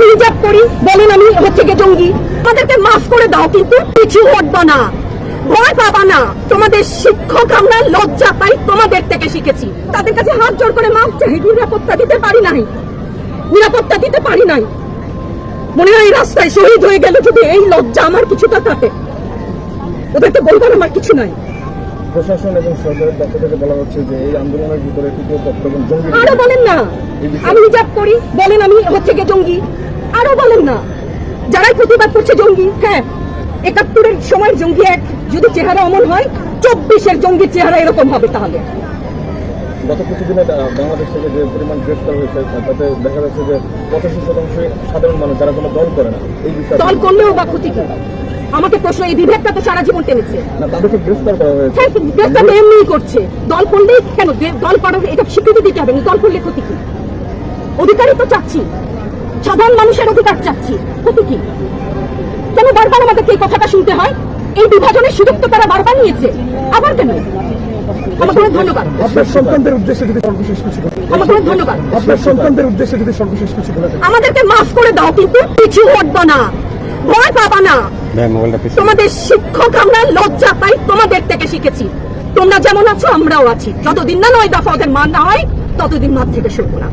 আমি হিজাব করি বলেন আমি হচ্ছে গিয়ে জঙ্গি। আমাদেরকে মাফ করে দাও কিন্তু পিছু হটবা না। ভয় পাবা না। তোমাদের শিক্ষক আমরা লজ্জা পাই তোমাদের থেকে শিখেছি। তাদের কাছে হাত জোর করে মাফ চাই। নিরাপত্তা দিতে পারি নাই। নিরাপত্তা দিতে পারি নাই। মনে হয় রাস্তায় শহীদ হয়ে গেল যদি এই লজ্জা আমার কিছুটা থাকে ওদেরকে বলবার আমার কিছু নাই। প্রশাসন এবং সরকারের পক্ষ থেকে বলা হচ্ছে যে এই আন্দোলনের ভিতরে তৃতীয় পক্ষ এবং জঙ্গি আরও বলেন না। আমি হিজাব করি বলেন আমি হচ্ছে গিয়ে জঙ্গি। আরও বলেন না। যারাই প্রতিবাদ করছে জঙ্গি হ্যাঁ একাত্তরের সময় জঙ্গি এক যদি চেহারা অমন হয় চব্বিশের জঙ্গির চেহারা এরকম হবে তাহলে। গত কিছুদিনে বাংলাদেশ থেকে যে পরিমাণ গ্রেফতার হয়েছে তাতে দেখা যাচ্ছে যে পঁচাশি সাধারণ মানুষ যারা কোনো দল করে না এই বিষয়ে দল করলেও বা ক্ষতি আমাকে প্রশ্ন এই বিভেদটা তো সারা জীবন টেনেছে। তাদেরকে গ্রেফতার করা হয়েছে। হ্যাঁ করছে। দল করলেই কেন? দল করার এটা স্বীকৃতি দিতে হবে না দল করলে ক্ষতি কি? অধিকারই তো চাচ্ছি। সাধারণ মানুষের অধিকার চাচ্ছি। ক্ষতি কি? কেন বারবার আমাদেরকে এই কথাটা শুনতে হয়? এই বিভাজনের সুযোগ তো তারা বারবার নিয়েছে। আবার কেন? আমাকে ধন্যবাদ। আপনার সন্তানদের উদ্দেশ্যে যদি সর্বশেষ কিছু বলেন। আমাকে ধন্যবাদ। আপনার সন্তানদের উদ্দেশ্যে যদি সর্বশেষ কিছু আমাদেরকে মাফ করে দাও কিন্তু হটবা না। ভয় পাবা না। তোমাদের শিক্ষক আমরা লজ্জা পাই তোমাদের থেকে শিখেছি। তোমরা যেমন আছো আমরাও আছি। যতদিন না নয় দফা ওদের মান না হয় ততদিন মাঠ থেকে সরবো না।